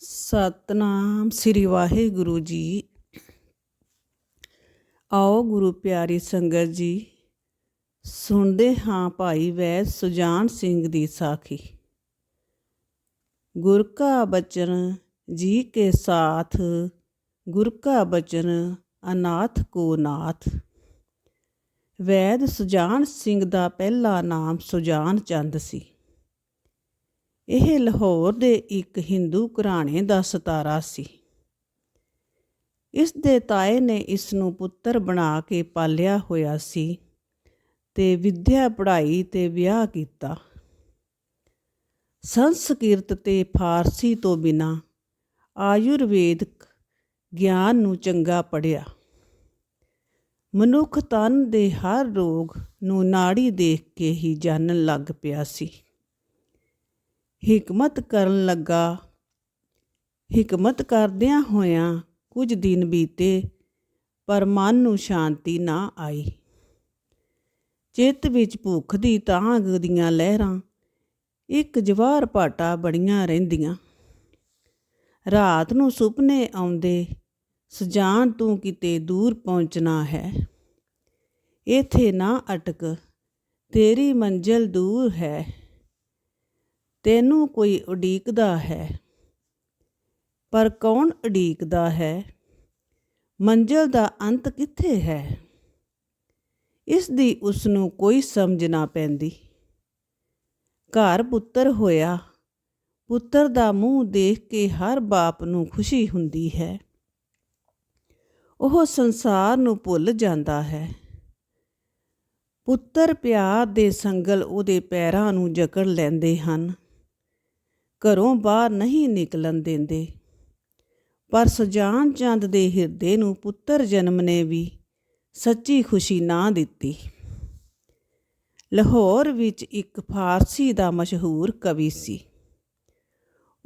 ਸਤਨਾਮ ਸ੍ਰੀ ਵਾਹਿਗੁਰੂ ਜੀ। ਆਓ ਗੁਰੂ ਪਿਆਰੀ ਸੰਗਤ ਜੀ, ਸੁਣਦੇ ਹਾਂ ਭਾਈ ਵੈਦ ਸੁਜਾਨ ਸਿੰਘ ਦੀ ਸਾਖੀ। ਗੁਰ ਕਾ ਬਚਨ ਜੀ ਕੇ ਸਾਥ, ਗੁਰ ਕਾ ਬਚਨ ਅਨਾਥ ਕੋ ਨਾਥ। ਵੈਦ ਸੁਜਾਨ ਸਿੰਘ ਦਾ ਪਹਿਲਾ ਨਾਮ ਸੁਜਾਨ ਚੰਦ ਸੀ। ਇਹ ਲਾਹੌਰ ਦੇ ਇੱਕ ਹਿੰਦੂ ਘਰਾਣੇ ਦਾ ਸਤਾਰਾ ਸੀ। ਇਸ ਦੇ ਤਾਏ ਨੇ ਇਸ ਨੂੰ ਪੁੱਤਰ ਬਣਾ ਕੇ ਪਾਲਿਆ ਹੋਇਆ ਸੀ ਤੇ ਵਿਦਿਆ ਪੜ੍ਹਾਈ ਤੇ ਵਿਆਹ ਕੀਤਾ। ਸੰਸਕ੍ਰਿਤ ਤੇ ਫਾਰਸੀ ਤੋਂ ਬਿਨਾ ਆਯੁਰਵੇਦਿਕ ਗਿਆਨ ਨੂੰ ਚੰਗਾ ਪੜਿਆ ਮਨੁੱਖ ਤਨ ਦੇ ਹਰ ਰੋਗ ਨੂੰ ਨਾੜੀ ਦੇਖ ਕੇ ਹੀ ਜਾਣਨ ਲੱਗ ਪਿਆ ਸੀ। ਹਿਕਮਤ ਕਰਨ ਲੱਗਾ। ਹਿਕਮਤ ਕਰਦਿਆਂ ਹੋਇਆਂ ਕੁਝ ਦਿਨ ਬੀਤੇ ਪਰ ਮਨ ਨੂੰ ਸ਼ਾਂਤੀ ਨਾ ਆਈ। ਚਿੱਤ ਵਿੱਚ ਭੁੱਖ ਦੀ ਤਾਂਗ ਦੀਆਂ ਲਹਿਰਾਂ, ਇੱਕ ਜਵਾਰ ਪਾਟਾ ਬੜੀਆਂ ਰਹਿੰਦੀਆਂ। ਰਾਤ ਨੂੰ ਸੁਪਨੇ ਆਉਂਦੇ, ਸੁਜਾਨ ਤੂੰ ਕਿਤੇ ਦੂਰ ਪਹੁੰਚਣਾ ਹੈ। ਇਥੇ ਨਾ ਅਟਕ, ਤੇਰੀ ਮੰਜ਼ਲ ਦੂਰ ਹੈ। ਤੈਨੂੰ ਕੋਈ ਉਡੀਕਦਾ ਹੈ? ਪਰ ਕੌਣ ਉਡੀਕਦਾ ਹੈ? ਮੰਜ਼ਲ ਦਾ ਅੰਤ ਕਿੱਥੇ ਹੈ? ਇਸ ਦੀ ਉਸ ਨੂੰ ਕੋਈ ਸਮਝ ਨਾ ਪੈਂਦੀ। ਘਰ ਪੁੱਤਰ ਹੋਇਆ। ਪੁੱਤਰ ਦਾ ਮੂੰਹ ਦੇਖ ਕੇ ਹਰ ਬਾਪ ਨੂੰ ਖੁਸ਼ੀ ਹੁੰਦੀ ਹੈ। ਉਹ ਸੰਸਾਰ ਨੂੰ ਭੁੱਲ ਜਾਂਦਾ ਹੈ। ਪੁੱਤਰ ਪਿਆਰ ਦੇ ਸੰਗਲ ਉਹਦੇ ਪੈਰਾਂ ਨੂੰ ਜਕੜ ਲੈਂਦੇ ਹਨ। ਘਰੋਂ ਬਾਹਰ ਨਹੀਂ ਨਿਕਲਣ ਦਿੰਦੇ। ਪਰ ਸੁਜਾਨ ਚੰਦ ਦੇ ਹਿਰਦੇ ਨੂੰ ਪੁੱਤਰ ਜਨਮ ਨੇ ਵੀ ਸੱਚੀ ਖੁਸ਼ੀ ਨਾ ਦਿੱਤੀ। ਲਾਹੌਰ ਵਿੱਚ ਇੱਕ ਫਾਰਸੀ ਦਾ ਮਸ਼ਹੂਰ ਕਵੀ ਸੀ।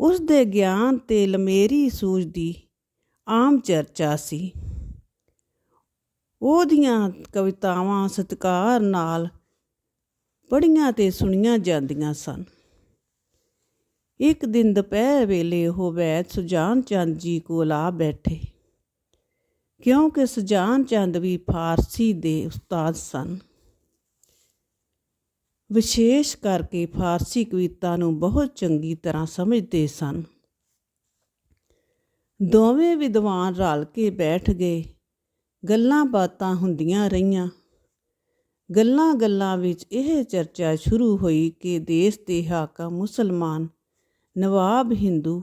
ਉਸ ਦੇ ਗਿਆਨ ਤੇ ਲਮੇਰੀ ਸੂਝ ਦੀ ਆਮ ਚਰਚਾ ਸੀ। ਉਹਦੀਆਂ ਕਵਿਤਾਵਾਂ ਸਤਿਕਾਰ ਨਾਲ ਪੜ੍ਹੀਆਂ ਤੇ ਸੁਣੀਆਂ ਜਾਂਦੀਆਂ ਸਨ। ਇੱਕ ਦਿਨ ਦੁਪਹਿਰ ਵੇਲੇ ਉਹ ਵੈਦ ਸੁਜਾਨ ਚੰਦ ਜੀ ਕੋਲ ਆ ਬੈਠੇ। ਕਿਉਂਕਿ ਸੁਜਾਨ ਚੰਦ ਵੀ ਫਾਰਸੀ ਦੇ ਉਸਤਾਦ ਸਨ। ਵਿਸ਼ੇਸ਼ ਕਰਕੇ ਫਾਰਸੀ ਕਵਿਤਾ ਨੂੰ ਬਹੁਤ ਚੰਗੀ ਤਰ੍ਹਾਂ ਸਮਝਦੇ ਸਨ। ਦੋਵੇਂ ਵਿਦਵਾਨ ਰਲ ਕੇ ਬੈਠ ਗਏ। ਗੱਲਾਂ ਬਾਤਾਂ ਹੁੰਦੀਆਂ ਰਹੀਆਂ। ਗੱਲਾਂ ਗੱਲਾਂ ਵਿੱਚ ਇਹ ਚਰਚਾ ਸ਼ੁਰੂ ਹੋਈ ਕਿ ਦੇਸ਼ ਦੇ ਹਾਕਮ ਮੁਸਲਮਾਨ ਨਵਾਬ ਹਿੰਦੂ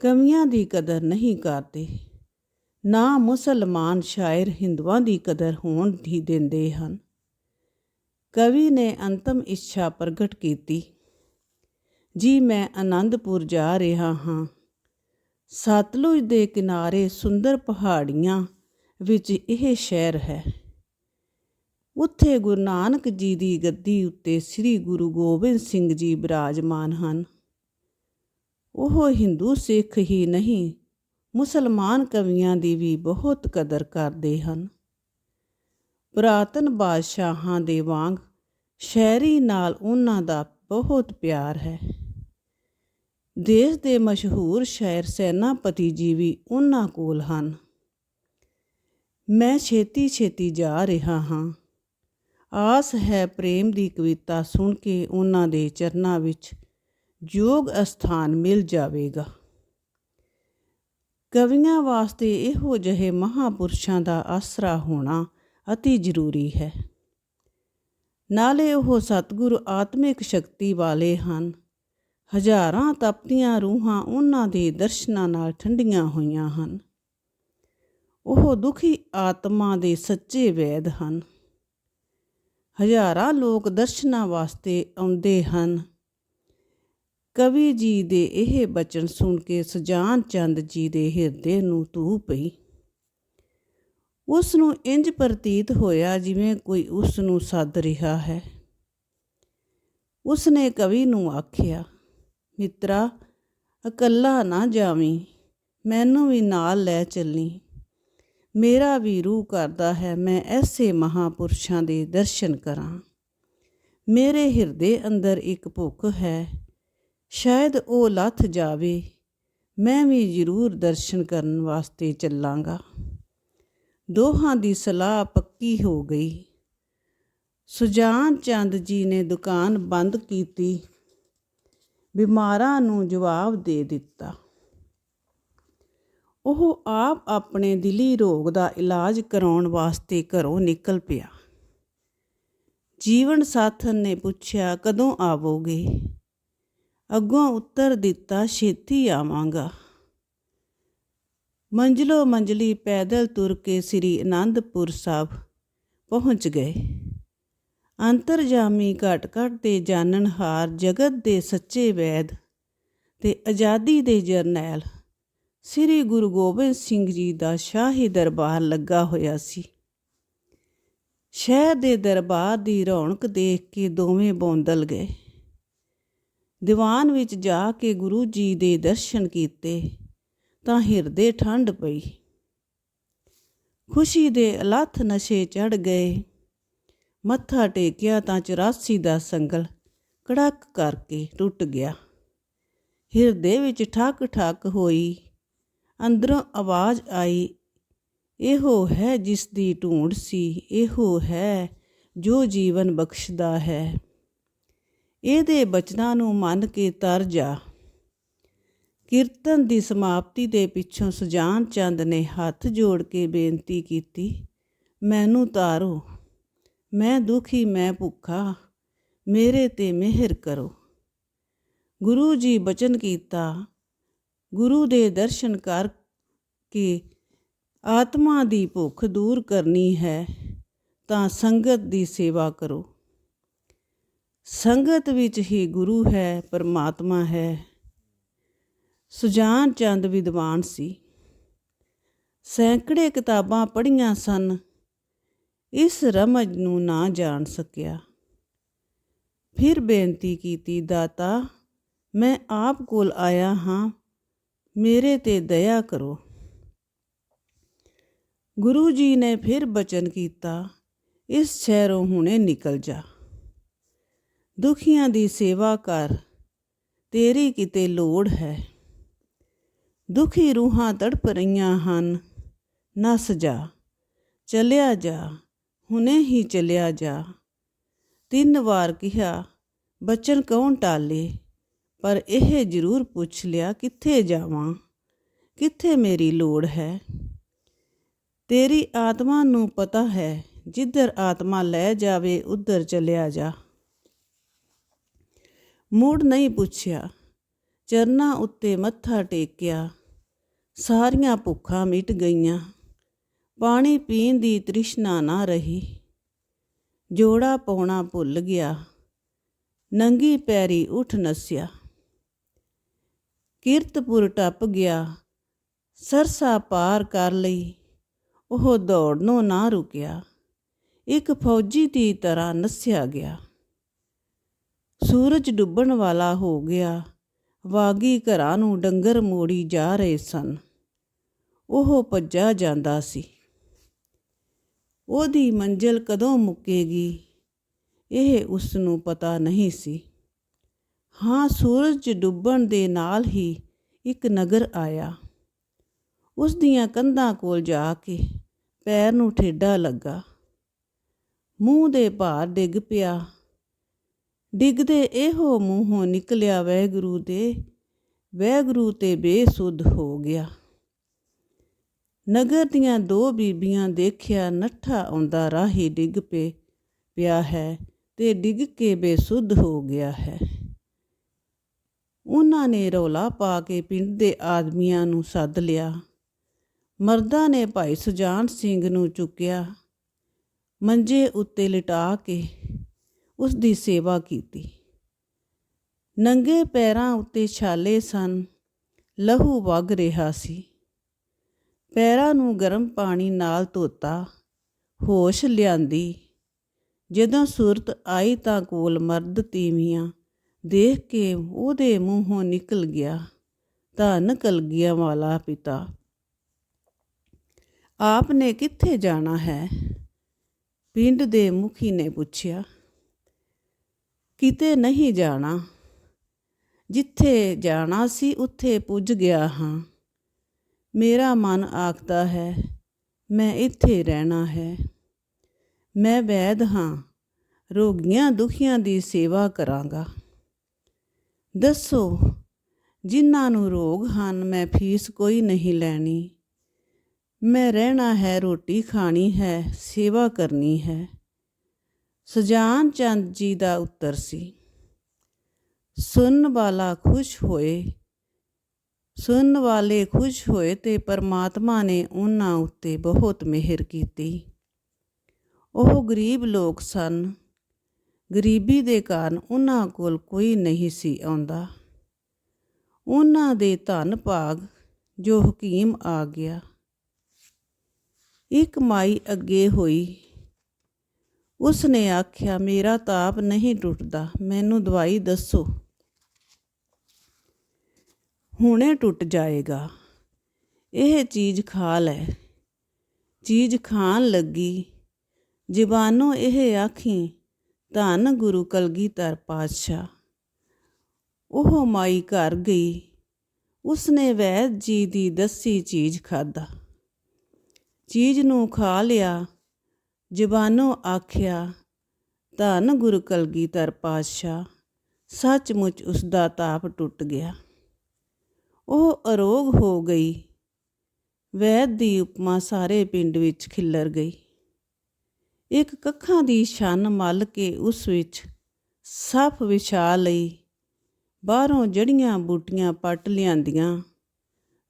ਕਮੀਆਂ ਦੀ ਕਦਰ ਨਹੀਂ ਕਰਦੇ। ਨਾ ਮੁਸਲਮਾਨ ਸ਼ਾਇਰ ਹਿੰਦੂਆਂ ਦੀ ਕਦਰ ਹੋਣ ਦੀ ਦਿੰਦੇ ਹਨ। ਕਵੀ ਨੇ ਅੰਤਮ ਇੱਛਾ ਪ੍ਰਗਟ ਕੀਤੀ। ਜੀ, ਮੈਂ ਆਨੰਦਪੁਰ ਜਾ ਰਿਹਾ ਹਾਂ। ਸਤਲੁਜ ਦੇ ਕਿਨਾਰੇ ਸੁੰਦਰ ਪਹਾੜੀਆਂ ਵਿੱਚ ਇਹ ਸ਼ਹਿਰ ਹੈ। ਉੱਥੇ ਗੁਰੂ ਨਾਨਕ ਜੀ ਦੀ ਗੱਦੀ ਉੱਤੇ ਸ੍ਰੀ ਗੁਰੂ ਗੋਬਿੰਦ ਸਿੰਘ ਜੀ ਬਿਰਾਜਮਾਨ ਹਨ। ਉਹ ਹਿੰਦੂ ਸਿੱਖ ਹੀ ਨਹੀਂ, ਮੁਸਲਮਾਨ ਕਵੀਆਂ ਦੀ ਵੀ ਬਹੁਤ ਕਦਰ ਕਰਦੇ ਹਨ। ਪੁਰਾਤਨ ਬਾਦਸ਼ਾਹਾਂ ਦੇ ਵਾਂਗ ਸ਼ਹਿਰੀ ਨਾਲ ਉਹਨਾਂ ਦਾ ਬਹੁਤ ਪਿਆਰ ਹੈ। ਦੇਸ਼ ਦੇ ਮਸ਼ਹੂਰ ਸ਼ਾਇਰ ਸੈਨਾਪਤੀ ਜੀ ਵੀ ਉਹਨਾਂ ਕੋਲ ਹਨ। ਮੈਂ ਛੇਤੀ ਛੇਤੀ ਜਾ ਰਿਹਾ ਹਾਂ। ਆਸ ਹੈ ਪ੍ਰੇਮ ਦੀ ਕਵਿਤਾ ਸੁਣ ਕੇ ਉਹਨਾਂ ਦੇ ਚਰਨਾਂ ਵਿੱਚ ਯੋਗ ਅਸਥਾਨ ਮਿਲ ਜਾਵੇਗਾ। ਕਵੀਆਂ ਵਾਸਤੇ ਇਹੋ ਜਿਹੇ ਮਹਾਪੁਰਸ਼ਾਂ ਦਾ ਆਸਰਾ ਹੋਣਾ ਅਤੀ ਜ਼ਰੂਰੀ ਹੈ। ਨਾਲੇ ਉਹ ਸਤਿਗੁਰ ਆਤਮਿਕ ਸ਼ਕਤੀ ਵਾਲੇ ਹਨ। ਹਜ਼ਾਰਾਂ ਤਪਤੀਆਂ ਰੂਹਾਂ ਉਹਨਾਂ ਦੇ ਦਰਸ਼ਨਾਂ ਨਾਲ ਠੰਡੀਆਂ ਹੋਈਆਂ ਹਨ। ਉਹ ਦੁਖੀ ਆਤਮਾ ਦੇ ਸੱਚੇ ਵੈਦ ਹਨ। ਹਜ਼ਾਰਾਂ ਲੋਕ ਦਰਸ਼ਨਾਂ ਵਾਸਤੇ ਆਉਂਦੇ ਹਨ। ਕਵੀ ਜੀ ਦੇ ਇਹ ਬਚਨ ਸੁਣ ਕੇ ਸੁਜਾਨ ਚੰਦ ਜੀ ਦੇ ਹਿਰਦੇ ਨੂੰ ਧੂ ਪਈ। ਉਸ ਨੂੰ ਇੰਜ ਪ੍ਰਤੀਤ ਹੋਇਆ ਜਿਵੇਂ ਕੋਈ ਉਸ ਨੂੰ ਸੱਦ ਰਿਹਾ ਹੈ। ਉਸ ਨੇ ਕਵੀ ਨੂੰ ਆਖਿਆ, ਮਿੱਤਰਾ, ਇਕੱਲਾ ਨਾ ਜਾਵੀਂ, ਮੈਨੂੰ ਵੀ ਨਾਲ ਲੈ ਚੱਲੀ। ਮੇਰਾ ਵੀ ਰੂਹ ਕਰਦਾ ਹੈ, ਮੈਂ ਐਸੇ ਮਹਾਪੁਰਸ਼ਾਂ ਦੇ ਦਰਸ਼ਨ ਕਰਾਂ। ਮੇਰੇ ਹਿਰਦੇ ਅੰਦਰ ਇੱਕ ਭੁੱਖ ਹੈ ਸ਼ਾਇਦ ਉਹ ਲੱਥ ਜਾਵੇ, ਮੈਂ ਵੀ ਜ਼ਰੂਰ ਦਰਸ਼ਨ ਕਰਨ ਵਾਸਤੇ ਚੱਲਾਂਗਾ। ਦੋਹਾਂ ਦੀ ਸਲਾਹ ਪੱਕੀ ਹੋ ਗਈ। ਸੁਜਾਨ ਚੰਦ ਜੀ ਨੇ ਦੁਕਾਨ ਬੰਦ ਕੀਤੀ। ਬਿਮਾਰਾਂ ਨੂੰ ਜਵਾਬ ਦੇ ਦਿੱਤਾ। ਉਹ ਆਪ ਆਪਣੇ ਦਿਲੀ ਰੋਗ ਦਾ ਇਲਾਜ ਕਰਾਉਣ ਵਾਸਤੇ ਘਰੋਂ ਨਿਕਲ ਪਿਆ। ਜੀਵਨ ਸਾਥਨ ਨੇ ਪੁੱਛਿਆ, ਕਦੋਂ ਆਵੋਗੇ? ਅੱਗੋਂ ਉੱਤਰ ਦਿੱਤਾ, ਛੇਤੀ ਆਵਾਂਗਾ। ਮੰਜ਼ਲੋ ਮੰਜ਼ਲੀ ਪੈਦਲ ਤੁਰ ਕੇ ਸ੍ਰੀ ਅਨੰਦਪੁਰ ਸਾਹਿਬ ਪਹੁੰਚ ਗਏ। ਅੰਤਰਜਾਮੀ ਘਟ ਘਟ ਦੇ ਜਾਣਨਹਾਰ ਜਗਤ ਦੇ ਸੱਚੇ ਵੈਦ ਤੇ ਆਜ਼ਾਦੀ ਦੇ ਜਰਨੈਲ ਸ੍ਰੀ ਗੁਰੂ ਗੋਬਿੰਦ ਸਿੰਘ ਜੀ ਦਾ ਸ਼ਾਹੀ ਦਰਬਾਰ ਲੱਗਾ ਹੋਇਆ ਸੀ। ਸ਼ਹਿਰ ਦੇ ਦਰਬਾਰ ਦੀ ਰੌਣਕ ਦੇਖ ਕੇ ਦੋਵੇਂ ਬੌਂਦਲ ਗਏ। ਦੀਵਾਨ ਵਿੱਚ ਜਾ ਕੇ ਗੁਰੂ ਜੀ ਦੇ ਦਰਸ਼ਨ ਕੀਤੇ ਤਾਂ ਹਿਰਦੇ ਠੰਡ ਪਈ। ਖੁਸ਼ੀ ਦੇ ਅਲੱਥ ਨਸ਼ੇ ਚੜ ਗਏ। ਮੱਥਾ ਟੇਕਿਆ ਤਾਂ 84 ਦਾ ਸੰਗਲ ਕੜਕ ਕਰਕੇ ਟੁੱਟ ਗਿਆ। ਹਿਰਦੇ ਵਿੱਚ ਠੱਕ ਠੱਕ ਹੋਈ, ਅੰਦਰੋਂ ਆਵਾਜ਼ ਆਈ, ਇਹੋ ਹੈ ਜਿਸ ਦੀ ਢੂੰਡ ਸੀ, ਇਹੋ ਹੈ ਜੋ ਜੀਵਨ ਬਖਸ਼ਦਾ ਹੈ। ਇਹਦੇ ਬਚਨਾਂ ਨੂੰ ਮੰਨ ਕੇ ਤਰ ਜਾ। ਕੀਰਤਨ ਦੀ ਸਮਾਪਤੀ ਦੇ ਪਿੱਛੋਂ ਸੁਜਾਨ ਚੰਦ ਨੇ ਹੱਥ ਜੋੜ ਕੇ ਬੇਨਤੀ ਕੀਤੀ, ਮੈਨੂੰ ਤਾਰੋ, ਮੈਂ ਦੁਖੀ, ਮੈਂ ਭੁੱਖਾ, ਮੇਰੇ ਤੇ ਮਿਹਰ ਕਰੋ। ਗੁਰੂ ਜੀ ਬਚਨ ਕੀਤਾ, ਗੁਰੂ ਦੇ ਦਰਸ਼ਨ ਕਰ ਕੇ ਆਤਮਾ ਦੀ ਭੁੱਖ ਦੂਰ ਕਰਨੀ ਹੈ, ਤਾਂ ਸੰਗਤ ਦੀ ਸੇਵਾ ਕਰੋ। ਸੰਗਤ ਵਿੱਚ ਹੀ ਗੁਰੂ ਹੈ, ਪਰਮਾਤਮਾ ਹੈ। ਸੁਜਾਨ ਚੰਦ ਵਿਦਵਾਨ ਸੀ। ਸੈਂਕੜੇ ਕਿਤਾਬਾਂ ਪੜ੍ਹੀਆਂ ਸਨ। ਇਸ ਰਮਜ ਨੂੰ ਨਾ ਜਾਣ ਸਕਿਆ। ਫਿਰ ਬੇਨਤੀ ਕੀਤੀ, ਦਾਤਾ, ਮੈਂ ਆਪ ਕੋਲ ਆਇਆ ਹਾਂ, ਮੇਰੇ ਤੇ ਦਇਆ ਕਰੋ। ਗੁਰੂ ਜੀ ਨੇ ਫਿਰ ਬਚਨ ਕੀਤਾ, ਇਸ ਸ਼ਹਿਰੋਂ ਹੁਣੇ ਨਿਕਲ ਜਾ। ਦੁਖੀਆਂ ਦੀ ਸੇਵਾ ਕਰ, ਤੇਰੀ ਕਿਤੇ ਲੋੜ ਹੈ। ਦੁਖੀ ਰੂਹਾਂ ਤੜਪ ਰਹੀਆਂ ਹਨ, ਨਸ ਜਾ, ਚਲਿਆ ਜਾ, ਹੁਣੇ ਹੀ ਚਲਿਆ ਜਾ। ਤਿੰਨ ਵਾਰ ਕਿਹਾ, ਬਚਨ ਕੌਣ ਟਾਲੇ? ਪਰ ਇਹ ਜ਼ਰੂਰ ਪੁੱਛ ਲਿਆ, ਕਿੱਥੇ ਜਾਵਾਂ? ਕਿੱਥੇ ਮੇਰੀ ਲੋੜ ਹੈ? ਤੇਰੀ ਆਤਮਾ ਨੂੰ ਪਤਾ ਹੈ, ਜਿੱਧਰ ਆਤਮਾ ਲੈ ਜਾਵੇ, ਉਧਰ ਚਲਿਆ ਜਾ। ਮੂੜ ਨਹੀਂ ਪੁੱਛਿਆ। ਚਰਨਾਂ ਉੱਤੇ ਮੱਥਾ ਟੇਕਿਆ। ਸਾਰੀਆਂ ਭੁੱਖਾਂ ਮਿਟ ਗਈਆਂ। ਪਾਣੀ ਪੀਣ ਦੀ ਤ੍ਰਿਸ਼ਨਾ ਨਾ ਰਹੀ। ਜੋੜਾ ਪਾਉਣਾ ਭੁੱਲ ਗਿਆ। ਨੰਗੀ ਪੈਰੀ ਉੱਠ ਨਸਿਆ। ਕੀਰਤਪੁਰ ਟੱਪ ਗਿਆ। ਸਰਸਾ ਪਾਰ ਕਰ ਲਈ। ਉਹ ਦੌੜਨੋਂ ਨਾ ਰੁਕਿਆ। ਇੱਕ ਫੌਜੀ ਦੀ ਤਰ੍ਹਾਂ ਨਸਿਆ ਗਿਆ। ਸੂਰਜ ਡੁੱਬਣ ਵਾਲਾ ਹੋ ਗਿਆ। ਵਾਗੀ ਘਰਾਂ ਨੂੰ ਡੰਗਰ ਮੋੜੀ ਜਾ ਰਹੇ ਸਨ। ਉਹ ਭੱਜਾ ਜਾਂਦਾ ਸੀ। ਉਹਦੀ ਮੰਜ਼ਿਲ ਕਦੋਂ ਮੁੱਕੇਗੀ? ਇਹ ਉਸ ਨੂੰ ਪਤਾ ਨਹੀਂ ਸੀ। ਹਾਂ, ਸੂਰਜ ਡੁੱਬਣ ਦੇ ਨਾਲ ਹੀ ਇੱਕ ਨਗਰ ਆਇਆ। ਉਸ ਦੀਆਂ ਕੰਧਾਂ ਕੋਲ ਜਾ ਕੇ ਪੈਰ ਨੂੰ ਠੇਡਾ ਲੱਗਾ। ਮੂੰਹ ਦੇ ਭਾਰ ਡਿੱਗ ਪਿਆ। ਡਿੱਗਦੇ ਇਹੋ ਮੂੰਹੋਂ ਨਿਕਲਿਆ ਵੈਗੁਰੂ ਦੇ। ਵੈਗੁਰੂ ਤੇ ਬੇਸੁੱਧ ਹੋ ਗਿਆ। ਨਗਰ ਦੀਆਂ ਦੋ ਬੀਬੀਆਂ ਦੇਖਿਆ ਨੱਠਾ ਆਉਂਦਾ ਰਾਹੀ ਡਿੱਗ ਪੇ ਪਿਆ ਹੈ ਤੇ ਡਿੱਗ ਕੇ ਬੇਸੁੱਧ ਹੋ ਗਿਆ ਹੈ। ਉਹਨਾਂ ਨੇ ਰੌਲਾ ਪਾ ਕੇ ਪਿੰਡ ਦੇ ਆਦਮੀਆਂ ਨੂੰ ਸੱਦ ਲਿਆ। ਮਰਦਾਂ ਨੇ ਭਾਈ ਸੁਜਾਨ ਸਿੰਘ ਨੂੰ ਚੁੱਕਿਆ। ਮੰਜੇ ਉੱਤੇ ਲਿਟਾ ਕੇ ਉਸ ਦੀ ਸੇਵਾ ਕੀਤੀ। ਨੰਗੇ ਪੈਰਾਂ ਉੱਤੇ ਛਾਲੇ ਸਨ, ਲਹੂ ਵਗ ਰਿਹਾ ਸੀ। ਪੈਰਾਂ ਨੂੰ ਗਰਮ ਪਾਣੀ ਨਾਲ ਧੋਤਾ, ਹੋਸ਼ ਲਿਆਂਦੀ। ਜਦੋਂ ਸੁਰਤ ਆਈ ਤਾਂ ਕੋਲ ਮਰਦ ਤੀਵੀਆਂ ਦੇਖ ਕੇ ਉਹਦੇ ਮੂੰਹੋਂ ਨਿਕਲ ਗਿਆ ਧੰਨ ਕਲਗੀਆਂ ਵਾਲਾ ਪਿਤਾ। ਆਪ ਨੇ ਕਿੱਥੇ ਜਾਣਾ ਹੈ? ਪਿੰਡ ਦੇ ਮੁਖੀ ਨੇ ਪੁੱਛਿਆ। ਕਿਤੇ ਨਹੀਂ ਜਾਣਾ। ਜਿੱਥੇ ਜਾਣਾ ਸੀ ਉੱਥੇ ਪੁੱਜ ਗਿਆ ਹਾਂ। ਮੇਰਾ ਮਨ ਆਖਦਾ ਹੈ, ਮੈਂ ਇੱਥੇ ਰਹਿਣਾ ਹੈ। ਮੈਂ ਵੈਦ ਹਾਂ, ਰੋਗੀਆਂ ਦੁਖੀਆਂ ਦੀ ਸੇਵਾ ਕਰਾਂਗਾ। ਦੱਸੋ, ਜਿਨ੍ਹਾਂ ਨੂੰ ਰੋਗ ਹਨ, ਮੈਂ ਫੀਸ ਕੋਈ ਨਹੀਂ ਲੈਣੀ। ਮੈਂ ਰਹਿਣਾ ਹੈ, ਰੋਟੀ ਖਾਣੀ ਹੈ, ਸੇਵਾ ਕਰਨੀ ਹੈ। ਸੁਜਾਨ ਚੰਦ ਜੀ ਦਾ ਉੱਤਰ ਸੀ। ਸੁਣਨ ਵਾਲਾ ਖੁਸ਼ ਹੋਏ, ਸੁਣਨ ਵਾਲੇ ਖੁਸ਼ ਹੋਏ ਤੇ ਪਰਮਾਤਮਾ ਨੇ ਉਹਨਾਂ ਉੱਤੇ ਬਹੁਤ ਮਿਹਰ ਕੀਤੀ। ਉਹ ਗਰੀਬ ਲੋਕ ਸਨ। ਗਰੀਬੀ ਦੇ ਕਾਰਨ ਉਹਨਾਂ ਕੋਲ ਕੋਈ ਨਹੀਂ ਸੀ ਆਉਂਦਾ। ਉਹਨਾਂ ਦੇ ਧਨ ਭਾਗ, ਜੋ ਹਕੀਮ ਆ ਗਿਆ। ਇੱਕ ਮਾਈ ਅੱਗੇ ਹੋਈ ਉਸ ਨੇ ਆਖਿਆ, ਮੇਰਾ ਤਾਪ ਨਹੀਂ ਟੁੱਟਦਾ, ਮੈਨੂੰ ਦਵਾਈ ਦੱਸੋ। ਹੁਣੇ ਟੁੱਟ ਜਾਏਗਾ। ਇਹ ਚੀਜ਼ ਖਾ ਲੈ। ਚੀਜ਼ ਖਾਣ ਲੱਗੀ। ਜ਼ਬਾਨੋਂ ਇਹ ਆਖੀ, ਧੰਨ ਗੁਰੂ ਕਲਗੀਧਰ ਪਾਤਸ਼ਾਹ। ਉਹ ਮਾਈ ਘਰ ਗਈ। ਉਸਨੇ ਵੈਦ ਜੀ ਦੀ ਦੱਸੀ ਚੀਜ਼ ਖਾਦਾ ਚੀਜ਼ ਨੂੰ ਖਾ ਲਿਆ। ਜ਼ਬਾਨੋਂ ਆਖਿਆ, ਧੰਨ ਗੁਰੂ ਕਲਗੀਧਰ ਪਾਤਸ਼ਾਹ, ਸੱਚਮੁੱਚ ਉਸ ਦਾ ਤਾਪ ਟੁੱਟ ਗਿਆ। ਉਹ ਅਰੋਗ ਹੋ ਗਈ। ਵੈਦ ਦੀ ਉਪਮਾ ਸਾਰੇ ਪਿੰਡ ਵਿੱਚ ਖਿੱਲਰ ਗਈ। ਇੱਕ ਕੱਖਾਂ ਦੀ ਛੰਨ ਮਲ ਕੇ ਉਸ ਵਿੱਚ ਸੱਪ ਵਿਛਾ ਲਈ। ਬਾਹਰੋਂ ਜੜੀਆਂ ਬੂਟੀਆਂ ਪੱਟ ਲਿਆਂਦੀਆਂ।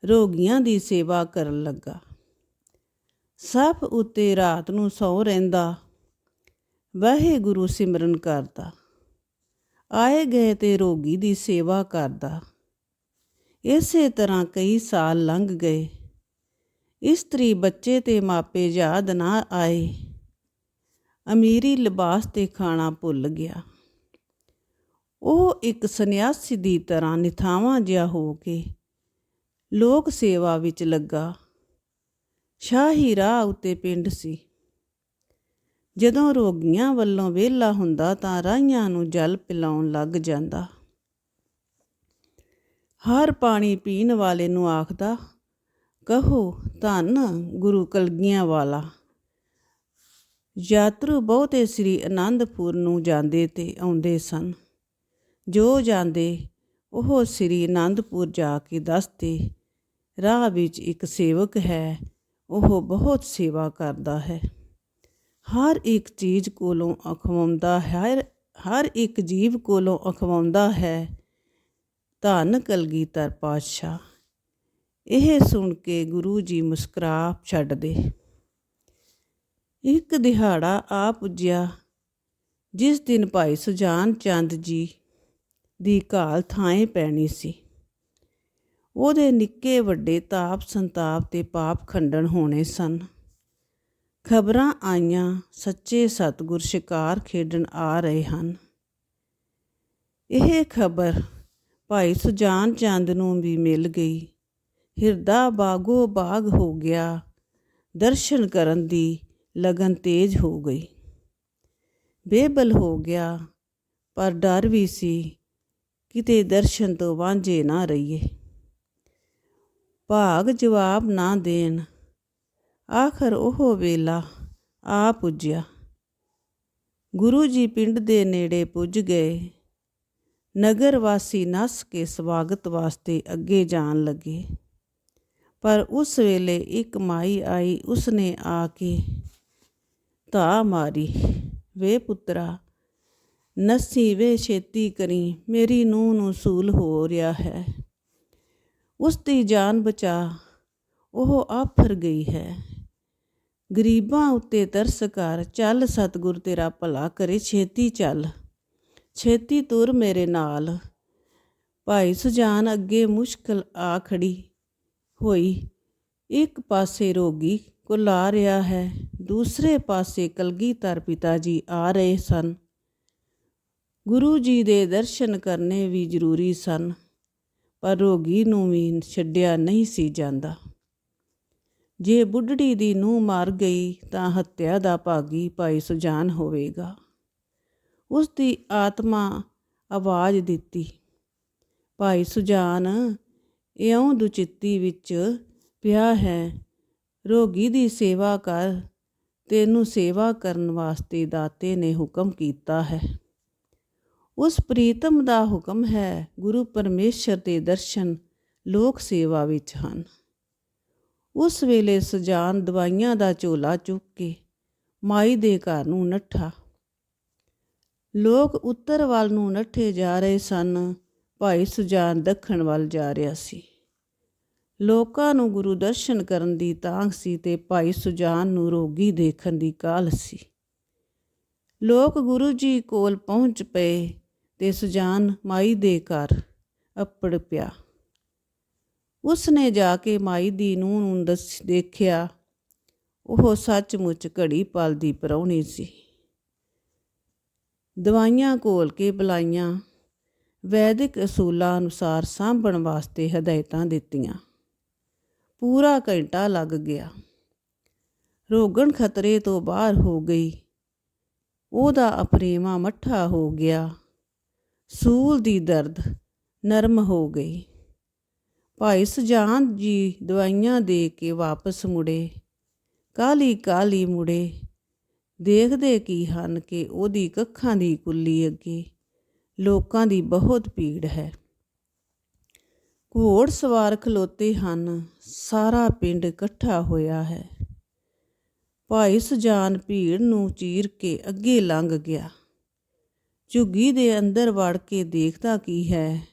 ਰੋਗੀਆਂ ਦੀ ਸੇਵਾ ਕਰਨ ਲੱਗਾ। ਸੱਪ ਉੱਤੇ ਰਾਤ ਨੂੰ ਸੌ ਰਹਿੰਦਾ, ਵਾਹਿਗੁਰੂ ਸਿਮਰਨ ਕਰਦਾ, ਆਏ ਗਏ ਤੇ ਰੋਗੀ ਦੀ ਸੇਵਾ ਕਰਦਾ। ਇਸੇ ਤਰ੍ਹਾਂ ਕਈ ਸਾਲ ਲੰਘ ਗਏ, ਇਸਤਰੀ ਬੱਚੇ ਤੇ ਮਾਪੇ ਯਾਦ ਨਾ ਆਏ, ਅਮੀਰੀ ਲਿਬਾਸ ਤੇ ਖਾਣਾ ਭੁੱਲ ਗਿਆ। ਉਹ ਇੱਕ ਸੰਨਿਆਸੀ ਦੀ ਤਰ੍ਹਾਂ ਨਿਥਾਵਾਂ ਜਿਹਾ ਹੋ ਕੇ ਲੋਕ ਸੇਵਾ ਵਿੱਚ ਲੱਗਾ। ਸ਼ਾਹੀ ਰਾਹ ਉਤੇ ਪਿੰਡ ਸੀ। ਜਦੋਂ ਰੋਗੀਆਂ ਵੱਲੋਂ ਵਿਹਲਾ ਹੁੰਦਾ ਤਾਂ ਰਾਈਆਂ ਨੂੰ ਜਲ ਪਿਲਾਉਣ ਲੱਗ ਜਾਂਦਾ। ਹਰ ਪਾਣੀ ਪੀਣ ਵਾਲੇ ਨੂੰ ਆਖਦਾ, ਕਹੋ, ਧੰਨ ਗੁਰੂ ਕਲਗੀਆਂ ਵਾਲਾ। ਯਾਤਰੂ ਬਹੁਤੇ ਸ੍ਰੀ ਅਨੰਦਪੁਰ ਨੂੰ ਜਾਂਦੇ ਤੇ ਆਉਂਦੇ ਸਨ। ਜੋ ਜਾਂਦੇ, ਉਹ ਸ੍ਰੀ ਅਨੰਦਪੁਰ ਜਾ ਕੇ ਦੱਸਦੇ, ਰਾਹ ਵਿੱਚ ਇੱਕ ਸੇਵਕ ਹੈ ਉਹ ਬਹੁਤ ਸੇਵਾ ਕਰਦਾ ਹੈ। ਹਰ ਇੱਕ ਚੀਜ਼ ਕੋਲੋਂ ਅਖਵਾਉਂਦਾ ਹੈ, ਹਰ ਇੱਕ ਜੀਵ ਕੋਲੋਂ ਅਖਵਾਉਂਦਾ ਹੈ। ਧੰਨ ਕਲਗੀਧਰ ਪਾਤਸ਼ਾਹ, ਇਹ ਸੁਣ ਕੇ ਗੁਰੂ ਜੀ ਮੁਸਕਰਾ ਛੱਡਦੇ। ਇੱਕ ਦਿਹਾੜਾ ਆ ਪੁੱਜਿਆ, ਜਿਸ ਦਿਨ ਭਾਈ ਸੁਜਾਨ ਚੰਦ ਜੀ ਦੀ ਘਾਲ ਥਾਂ ਪੈਣੀ ਸੀ। ਉਹਦੇ ਨਿੱਕੇ ਵੱਡੇ ਤਾਪ ਸੰਤਾਪ ਤੇ ਪਾਪ ਖੰਡਨ ਹੋਣੇ ਸਨ। ਖਬਰਾਂ ਆਈਆਂ, ਸੱਚੇ ਸਤਗੁਰ ਸ਼ਿਕਾਰ ਖੇਡਣ ਆ ਰਹੇ ਹਨ। ਇਹ ਖਬਰ ਭਾਈ ਸੁਜਾਨ ਚੰਦ ਨੂੰ ਵੀ ਮਿਲ ਗਈ। ਹਿਰਦਾ ਬਾਗੋ ਬਾਗ ਹੋ ਗਿਆ। ਦਰਸ਼ਨ ਕਰਨ ਦੀ ਲਗਨ ਤੇਜ਼ ਹੋ ਗਈ। ਬੇਬਲ ਹੋ ਗਿਆ। ਪਰ ਡਰ ਵੀ ਸੀ ਕਿਤੇ ਦਰਸ਼ਨ ਤੋਂ ਵਾਂਝੇ ਨਾ ਰਹੀਏ। ਭਾਗ ਜਵਾਬ ਨਾ ਦੇਣ। ਆਖਰ ਉਹ ਵੇਲਾ ਆ ਪੁੱਜਿਆ। ਗੁਰੂ ਜੀ ਪਿੰਡ ਦੇ ਨੇੜੇ ਪੁੱਜ ਗਏ। ਨਗਰ ਵਾਸੀ ਨਸ ਕੇ ਸਵਾਗਤ ਵਾਸਤੇ ਅੱਗੇ ਜਾਣ ਲੱਗੇ। ਪਰ ਉਸ ਵੇਲੇ ਇੱਕ ਮਾਈ ਆਈ, ਉਸਨੇ ਆ ਕੇ ਧਾ ਮਾਰੀ। ਵੇ ਪੁੱਤਰਾ, ਨਸੀ ਵੇ ਛੇਤੀ ਕਰੀ, ਮੇਰੀ ਨੂੰਹ ਨੂੰ ਸੂਲ ਹੋ ਰਿਹਾ ਹੈ। ਉਸ ਦੀ ਜਾਨ ਬਚਾ, ਉਹ ਆਫਰ ਗਈ ਹੈ। ਗਰੀਬਾਂ ਉੱਤੇ ਤਰਸ ਕਰ, ਚੱਲ ਸਤਗੁਰ ਤੇਰਾ ਭਲਾ ਕਰੇ, ਛੇਤੀ ਚੱਲ, ਛੇਤੀ ਤੁਰ ਮੇਰੇ ਨਾਲ। ਭਾਈ ਸੁਜਾਨ ਅੱਗੇ ਮੁਸ਼ਕਲ ਆ ਖੜੀ ਹੋਈ, ਇੱਕ ਪਾਸੇ ਰੋਗੀ ਕੁਲਾ ਰਿਹਾ ਹੈ, ਦੂਸਰੇ ਪਾਸੇ ਕਲਗੀਧਰ ਪਿਤਾ ਜੀ ਆ ਰਹੇ ਸਨ। ਗੁਰੂ ਜੀ ਦੇ ਦਰਸ਼ਨ ਕਰਨੇ ਵੀ ਜ਼ਰੂਰੀ ਸਨ। ਪਰ ਰੋਗੀ ਨੂੰ ਵੀ ਛੱਡਿਆ ਨਹੀਂ ਸੀ ਜਾਂਦਾ। ਜੇ ਬੁੱਢੜੀ ਦੀ ਨੂੰ ਮਾਰ ਗਈ ਤਾਂ ਹੱਤਿਆ ਦਾ ਭਾਗੀ ਭਾਈ ਸੁਜਾਨ ਹੋਵੇਗਾ। ਉਸ ਦੀ ਆਤਮਾ ਆਵਾਜ਼ ਦਿੱਤੀ, ਭਾਈ ਸੁਜਾਨ, ਇਉਂ ਦੁਚਿੱਤੀ ਵਿੱਚ ਪਿਆ ਹੈ। ਰੋਗੀ ਦੀ ਸੇਵਾ ਕਰ, ਤੈਨੂੰ ਸੇਵਾ ਕਰਨ ਵਾਸਤੇ ਦਾਤੇ ਨੇ ਹੁਕਮ ਕੀਤਾ ਹੈ। ਉਸ ਪ੍ਰੀਤਮ ਦਾ ਹੁਕਮ ਹੈ ਗੁਰੂ ਪਰਮੇਸ਼ਰ ਦੇ ਦਰਸ਼ਨ ਲੋਕ ਸੇਵਾ ਵਿੱਚ ਹਨ। ਉਸ ਵੇਲੇ ਸੁਜਾਨ ਦਵਾਈਆਂ ਦਾ ਝੋਲਾ ਚੁੱਕ ਕੇ ਮਾਈ ਦੇ ਘਰ ਨੂੰ ਨੱਠਾ। ਲੋਕ ਉੱਤਰ ਵੱਲ ਨੂੰ ਨੱਠੇ ਜਾ ਰਹੇ ਸਨ, ਭਾਈ ਸੁਜਾਨ ਦੱਖਣ ਵੱਲ ਜਾ ਰਿਹਾ ਸੀ। ਲੋਕਾਂ ਨੂੰ ਗੁਰੂ ਦਰਸ਼ਨ ਕਰਨ ਦੀ ਤਾਂਘ ਸੀ ਤੇ ਭਾਈ ਸੁਜਾਨ ਨੂੰ ਰੋਗੀ ਦੇਖਣ ਦੀ ਕਾਲ ਸੀ। ਲੋਕ ਗੁਰੂ ਜੀ ਕੋਲ ਪਹੁੰਚ ਪਏ ਤੇ ਸੁਜਾਨ ਮਾਈ ਦੇ ਘਰ ਅੱਪੜ ਪਿਆ। ਉਸ ਨੇ ਜਾ ਕੇ ਮਾਈ ਦੀ ਨੂੰਹ ਨੂੰ ਦੱਸ ਦੇਖਿਆ, ਉਹ ਸੱਚਮੁੱਚ ਘੜੀ ਪਲ ਦੀ ਪਰੌਣੀ ਸੀ। ਦਵਾਈਆਂ ਘੋਲ ਕੇ ਬੁਲਾਈਆਂ, ਵੈਦਿਕ ਅਸੂਲਾਂ ਅਨੁਸਾਰ ਸਾਂਭਣ ਵਾਸਤੇ ਹਦਾਇਤਾਂ ਦਿੱਤੀਆਂ। ਪੂਰਾ ਘੰਟਾ ਲੱਗ ਗਿਆ। ਰੋਗਣ ਖਤਰੇ ਤੋਂ ਬਾਹਰ ਹੋ ਗਈ। ਉਹਦਾ ਅਪਰੇਮਾ ਮੱਠਾ ਹੋ ਗਿਆ। ਸੂਲ ਦੀ ਦਰਦ ਨਰਮ ਹੋ ਗਈ। ਭਾਈ ਸੁਜਾਨ ਜੀ ਦਵਾਈਆਂ ਦੇ ਕੇ ਵਾਪਸ ਮੁੜੇ। ਕਾਲੀ ਕਾਲੀ ਮੁੜੇ। ਦੇਖਦੇ ਕੀ ਹਨ ਕਿ ਉਹਦੀ ਕੱਖਾਂ ਦੀ ਕੁੱਲੀ ਅੱਗੇ ਲੋਕਾਂ ਦੀ ਬਹੁਤ ਭੀੜ ਹੈ। ਘੋੜ ਸਵਾਰ ਖਲੋਤੇ ਹਨ, ਸਾਰਾ ਪਿੰਡ ਇਕੱਠਾ ਹੋਇਆ ਹੈ। ਭਾਈ ਸੁਜਾਨ ਭੀੜ ਨੂੰ ਚੀਰ ਕੇ ਅੱਗੇ ਲੰਘ ਗਿਆ। ਝੁੱਗੀ ਦੇ ਅੰਦਰ ਵੜ ਕੇ ਦੇਖਦਾ ਕੀ ਹੈ?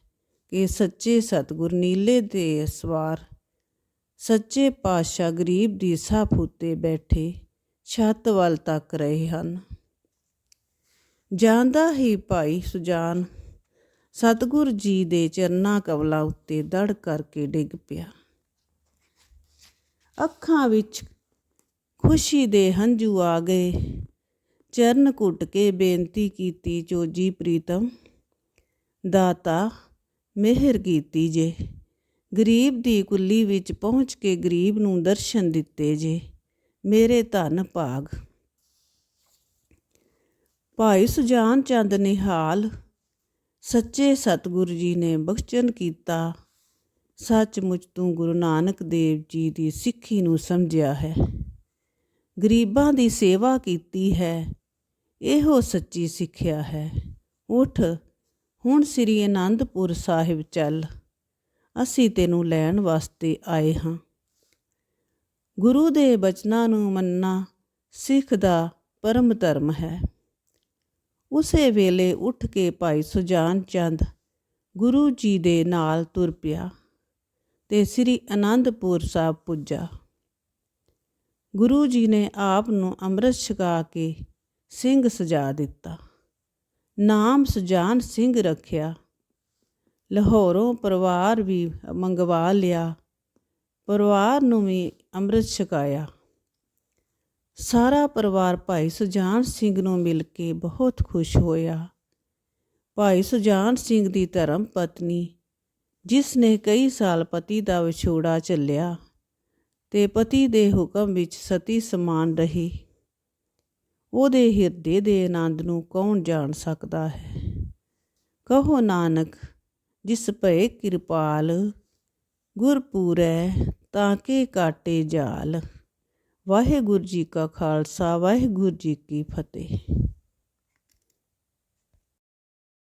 ਕਿ ਸੱਚੇ ਸਤਗੁਰ ਨੀਲੇ ਦੇ ਸਵਾਰ, ਸੱਚੇ ਪਾਤਸ਼ਾਹ ਗਰੀਬ ਦੀ ਸਾਹ ਉੱਤੇ ਬੈਠੇ ਛੱਤ ਵੱਲ ਤੱਕ ਰਹੇ ਹਨ। ਜਾਂਦਾ ਹੀ ਭਾਈ ਸੁਜਾਨ, ਸਤਗੁਰ ਜੀ ਦੇ ਚਰਨਾ ਕਵਲਾ ਉੱਤੇ ਦੜ ਕਰਕੇ ਡਿੱਗ ਪਿਆ। ਅੱਖਾਂ ਵਿੱਚ ਖੁਸ਼ੀ ਦੇ ਹੰਝੂ ਆ ਗਏ। ਚਰਨ ਕੁੱਟ ਕੇ ਬੇਨਤੀ ਕੀਤੀ ਚੋਜੀ ਪ੍ਰੀਤਮ, ਦਾਤਾ ਮਿਹਰ ਕੀਤੀ ਜੇ। ਗਰੀਬ ਦੀ ਕੁੱਲੀ ਵਿੱਚ ਪਹੁੰਚ ਕੇ ਗਰੀਬ ਨੂੰ ਦਰਸ਼ਨ ਦਿੱਤੇ ਜੇ। ਮੇਰੇ ਧੰਨ ਭਾਗ। ਭਾਈ ਸੁਜਾਨ ਚੰਦ ਨਿਹਾਲ, ਸੱਚੇ ਸਤਿਗੁਰੂ ਜੀ ਨੇ ਬਖਸ਼ਣ ਕੀਤਾ। ਸੱਚਮੁੱਚ ਤੂੰ ਗੁਰੂ ਨਾਨਕ ਦੇਵ ਜੀ ਦੀ ਸਿੱਖੀ ਨੂੰ ਸਮਝਿਆ ਹੈ। ਗਰੀਬਾਂ ਦੀ ਸੇਵਾ ਕੀਤੀ ਹੈ। ਇਹੋ ਸੱਚੀ ਸਿੱਖਿਆ ਹੈ। ਉਠ, ਹੁਣ ਸ੍ਰੀ ਅਨੰਦਪੁਰ ਸਾਹਿਬ ਚੱਲ। ਅਸੀਂ ਤੈਨੂੰ ਲੈਣ ਵਾਸਤੇ ਆਏ ਹਾਂ। ਗੁਰੂ ਦੇ ਬਚਨਾਂ ਨੂੰ ਮੰਨਣਾ ਸਿੱਖ ਦਾ ਪਰਮ ਧਰਮ ਹੈ। ਉਸੇ ਵੇਲੇ ਉੱਠ ਕੇ ਭਾਈ ਸੁਜਾਨ ਚੰਦ ਗੁਰੂ ਜੀ ਦੇ ਨਾਲ ਤੁਰ ਪਿਆ ਤੇ ਸ੍ਰੀ ਅਨੰਦਪੁਰ ਸਾਹਿਬ ਪੁੱਜਾ। ਗੁਰੂ ਜੀ ਨੇ ਆਪ ਨੂੰ ਅੰਮ੍ਰਿਤ ਛਕਾ ਕੇ ਸਿੰਘ ਸਜਾ ਦਿੱਤਾ। ਨਾਮ ਸੁਜਾਨ ਸਿੰਘ ਰੱਖਿਆ। ਲਾਹੌਰੋਂ ਪਰਿਵਾਰ ਵੀ ਮੰਗਵਾ ਲਿਆ। ਪਰਿਵਾਰ ਨੂੰ ਵੀ ਅੰਮ੍ਰਿਤ ਛਕਾਇਆ। ਸਾਰਾ ਪਰਿਵਾਰ ਭਾਈ ਸੁਜਾਨ ਸਿੰਘ ਨੂੰ ਮਿਲ ਕੇ ਬਹੁਤ ਖੁਸ਼ ਹੋਇਆ। ਭਾਈ ਸੁਜਾਨ ਸਿੰਘ ਦੀ ਧਰਮ ਪਤਨੀ, ਜਿਸ ਨੇ ਕਈ ਸਾਲ ਪਤੀ ਦਾ ਵਿਛੋੜਾ ਚੱਲਿਆ ਤੇ ਪਤੀ ਦੇ ਹੁਕਮ ਵਿੱਚ ਸਤੀ ਸਮਾਨ ਰਹੀ। ਉਹਦੇ ਹਿਰਦੇ ਦੇ ਆਨੰਦ ਨੂੰ ਕੌਣ ਜਾਣ ਸਕਦਾ ਹੈ? ਕਹੋ ਨਾਨਕ, ਜਿਸ ਭਏ ਕਿਰਪਾਲ, ਗੁਰਪੂਰੈ ਤਾਂ ਕੇ ਕਾਟੇ ਜਾਲ। ਵਾਹਿਗੁਰੂ ਜੀ ਕਾ ਖਾਲਸਾ, ਵਾਹਿਗੁਰੂ ਜੀ ਕੀ ਫਤਿਹ।